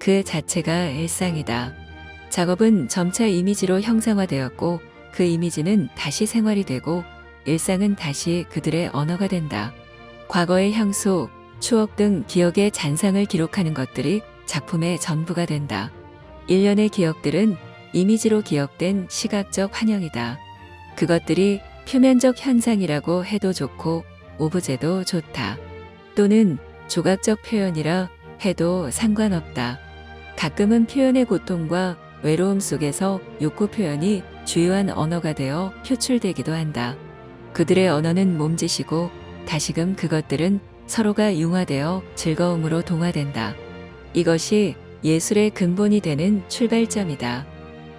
그 자체가 일상이다. 작업은 점차 이미지로 형상화되었고 그 이미지는 다시 생활이 되고 일상은 다시 그들의 언어가 된다. 과거의 향수, 추억 등 기억의 잔상을 기록하는 것들이 작품의 전부가 된다. 일련의 기억들은 이미지로 기억된 시각적 환영이다. 그것들이 표면적 현상이라고 해도 좋고 오브제도 좋다. 또는 조각적 표현이라 해도 상관없다. 가끔은 표현의 고통과 외로움 속에서 욕구 표현이 주요한 언어가 되어 표출되기도 한다. 그들의 언어는 몸짓이고 다시금 그것들은 서로가 융화되어 즐거움으로 동화된다. 이것이 예술의 근본이 되는 출발점이다.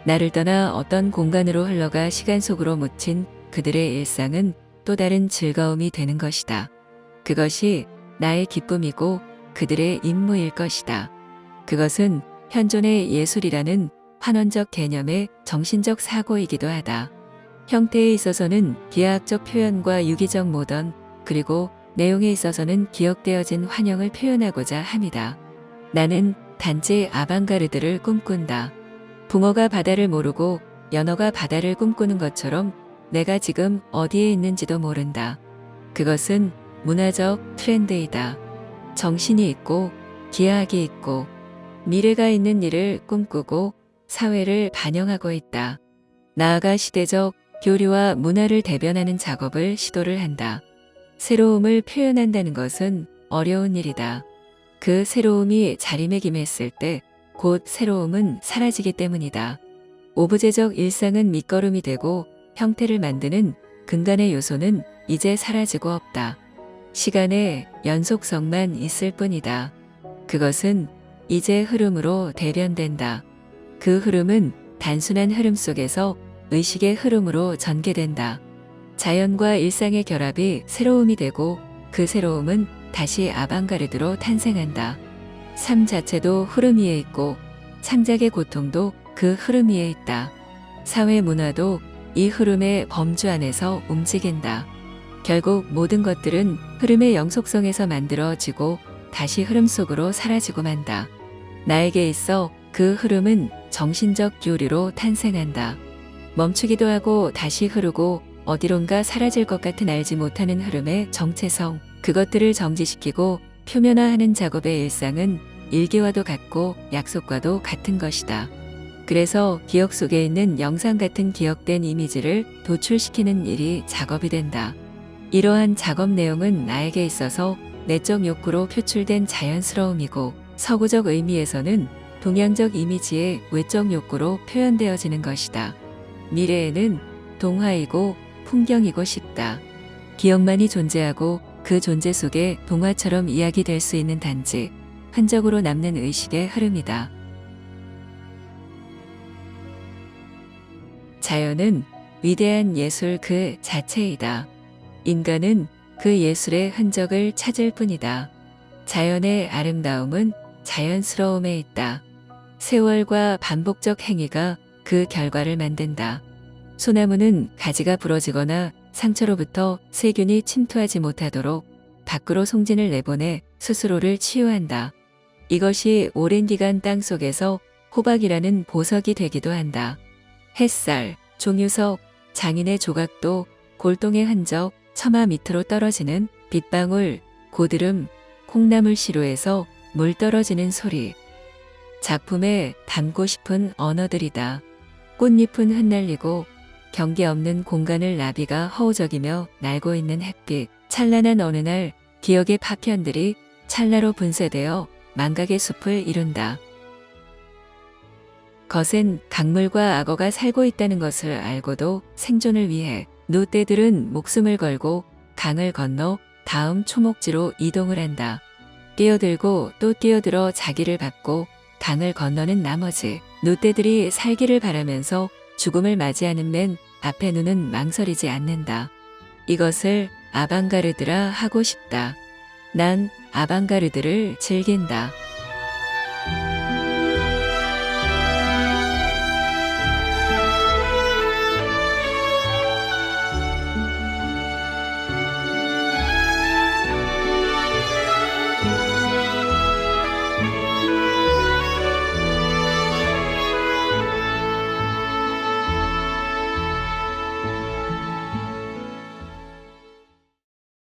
나를 떠나 어떤 공간으로 흘러가 시간 속으로 묻힌 그들의 일상은 또 다른 즐거움이 되는 것이다. 그것이 나의 기쁨이고 그들의 임무일 것이다. 그것은 현존의 예술이라는 환원적 개념의 정신적 사고이기도 하다. 형태에 있어서는 기하학적 표현과 유기적 모던, 그리고 내용에 있어서는 기억되어진 환영을 표현하고자 함이다. 나는 단지 아방가르드를 꿈꾼다. 붕어가 바다를 모르고 연어가 바다를 꿈꾸는 것처럼 내가 지금 어디에 있는지도 모른다. 그것은 문화적 트렌드이다. 정신이 있고 기하학이 있고 미래가 있는 일을 꿈꾸고 사회를 반영하고 있다. 나아가 시대적 교류와 문화를 대변하는 작업을 시도를 한다. 새로움을 표현한다는 것은 어려운 일이다. 그 새로움이 자리매김했을 때 곧 새로움은 사라지기 때문이다. 오브제적 일상은 밑거름이 되고 형태를 만드는 근간의 요소는 이제 사라지고 없다. 시간의 연속성만 있을 뿐이다. 그것은 이제 흐름으로 대변된다. 그 흐름은 단순한 흐름 속에서 의식의 흐름으로 전개된다. 자연과 일상의 결합이 새로움이 되고 그 새로움은 다시 아방가르드로 탄생한다. 삶 자체도 흐름 위에 있고 창작의 고통도 그 흐름 위에 있다. 사회 문화도 이 흐름의 범주 안에서 움직인다. 결국 모든 것들은 흐름의 영속성에서 만들어지고 다시 흐름 속으로 사라지고 만다. 나에게 있어 그 흐름은 정신적 교류로 탄생한다. 멈추기도 하고 다시 흐르고 어디론가 사라질 것 같은 알지 못하는 흐름의 정체성, 그것들을 정지시키고 표면화하는 작업의 일상은 일기와도 같고 약속과도 같은 것이다. 그래서 기억 속에 있는 영상 같은 기억된 이미지를 도출시키는 일이 작업이 된다. 이러한 작업 내용은 나에게 있어서 내적 욕구로 표출된 자연스러움이고 서구적 의미에서는 동양적 이미지의 외적 욕구로 표현되어지는 것이다. 미래에는 동화이고 풍경이고 싶다. 기억만이 존재하고 그 존재 속에 동화처럼 이야기될 수 있는 단지 흔적으로 남는 의식의 흐름이다. 자연은 위대한 예술 그 자체이다. 인간은 그 예술의 흔적을 찾을 뿐이다. 자연의 아름다움은 자연스러움에 있다. 세월과 반복적 행위가 그 결과를 만든다. 소나무는 가지가 부러지거나 상처로부터 세균이 침투하지 못하도록 밖으로 송진을 내보내 스스로를 치유한다. 이것이 오랜 기간 땅 속에서 호박이라는 보석이 되기도 한다. 햇살, 종유석, 장인의 조각도 골동의 흔적, 처마 밑으로 떨어지는 빗방울, 고드름, 콩나물 시루에서 물 떨어지는 소리. 작품에 담고 싶은 언어들이다. 꽃잎은 흩날리고 경계 없는 공간을 나비가 허우적이며 날고 있는 햇빛. 찬란한 어느 날 기억의 파편들이 찰나로 분쇄되어 망각의 숲을 이룬다. 거센 강물과 악어가 살고 있다는 것을 알고도 생존을 위해 노떼들은 목숨을 걸고 강을 건너 다음 초목지로 이동을 한다. 뛰어들고 또 뛰어들어 자기를 받고 강을 건너는 나머지 노떼들이 살기를 바라면서 죽음을 맞이하는 맨 앞에 눈은 망설이지 않는다. 이것을 아방가르드라 하고 싶다. 난 아방가르드를 즐긴다.